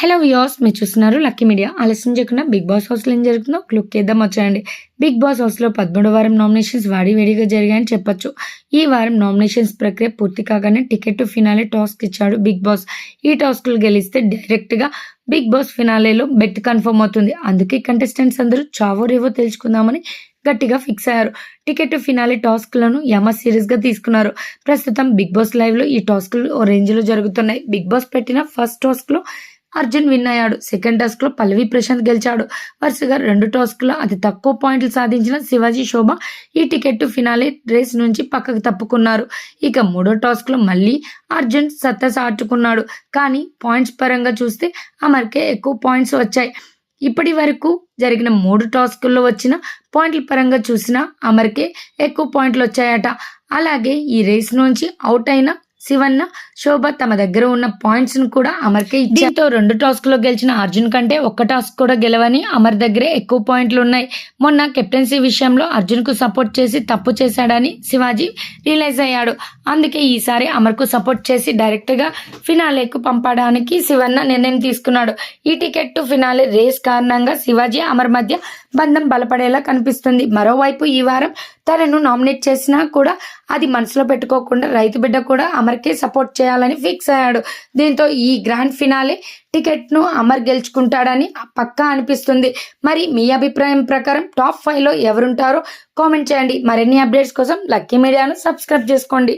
Hello views మీరు చూస్తున్నారు lucky media ఆలస్యం చేయకుండా బిగ్ బాస్ హౌస్లో ఏం జరుగుతుందో క్లుక్ చేద్దాం. వచ్చాయండి. బిగ్ బాస్ హౌస్లో పదమూడు వారం నామినేషన్స్ వాడి వేడిగా జరిగాయని చెప్పొచ్చు. ఈ వారం నామినేషన్స్ ప్రక్రియ పూర్తి కాగానే టికెట్ టు ఫినాలే టాస్క్ ఇచ్చాడు బిగ్ బాస్ ఈ టాస్క్లు గెలిస్తే డైరెక్ట్గా బిగ్ బాస్ ఫినాలేలో బెట్ కన్ఫర్మ్ అవుతుంది. అందుకే కంటెస్టెంట్స్ అందరూ చావో రేవో తెలుసుకుందామని గట్టిగా ఫిక్స్ అయ్యారు. టికెట్ ఫినాలే టాస్క్లను యమ సిరీస్గా తీసుకున్నారు. ప్రస్తుతం బిగ్ బాస్ లైవ్లో ఈ టాస్క్లు ఓ రేంజ్లో జరుగుతున్నాయి. బిగ్ బాస్ పెట్టిన ఫస్ట్ టాస్క్లో అర్జున్ విన్ అయ్యాడు. సెకండ్ టాస్క్లో పల్లవి ప్రశాంత్ గెలిచాడు. వరుసగా రెండు టాస్క్లో అతి తక్కువ పాయింట్లు సాధించిన శివాజీ శోభ ఈ టికెట్ ఫినాలే రేస్ నుంచి పక్కకు తప్పుకున్నారు. ఇక మూడో టాస్క్లో మళ్ళీ అర్జున్ సత్తా సాటుకున్నాడు. కానీ పాయింట్స్ పరంగా చూస్తే అమర్కే ఎక్కువ పాయింట్స్ వచ్చాయి. ఇప్పటి వరకు జరిగిన మూడు టాస్కుల్లో వచ్చిన పాయింట్ల పరంగా చూసిన అమర్కే ఎక్కువ పాయింట్లు వచ్చాయట. అలాగే ఈ రేస్ నుంచి అవుట్ అయిన శివన్న శోభ తమ దగ్గర ఉన్న పాయింట్స్ను కూడా అమర్కే దీంతో రెండు టాస్క్లో గెలిచిన అర్జున్ కంటే ఒక్క టాస్క్ కూడా గెలవని అమర్ దగ్గరే ఎక్కువ పాయింట్లు ఉన్నాయి. మొన్న కెప్టెన్సీ విషయంలో అర్జున్కు సపోర్ట్ చేసి తప్పు చేశాడని శివాజీ రియలైజ్ అయ్యాడు. అందుకే ఈసారి అమర్కు సపోర్ట్ చేసి డైరెక్ట్గా ఫినాలేకు పంపడానికి శివన్న నిర్ణయం తీసుకున్నాడు. ఈ టికెట్ టు ఫినాలే రేస్ కారణంగా శివాజీ అమర్ మధ్య బంధం బలపడేలా కనిపిస్తుంది. మరోవైపు ఈ వారం తనను నామినేట్ చేసినా కూడా అది మనసులో పెట్టుకోకుండా రైతు బిడ్డ కూడా అమర్కే సపోర్ట్ చేయాలని ఫిక్స్ అయ్యాడు. దీంతో ఈ గ్రాండ్ ఫినాలే టికెట్ను అమర్ గెలుచుకుంటాడని పక్కా అనిపిస్తుంది. మరి మీ అభిప్రాయం ప్రకారం టాప్ ఫైవ్లో ఎవరుంటారో కామెంట్ చేయండి. మరిన్ని అప్డేట్స్ కోసం లక్కీ మీడియాను సబ్స్క్రైబ్ చేసుకోండి.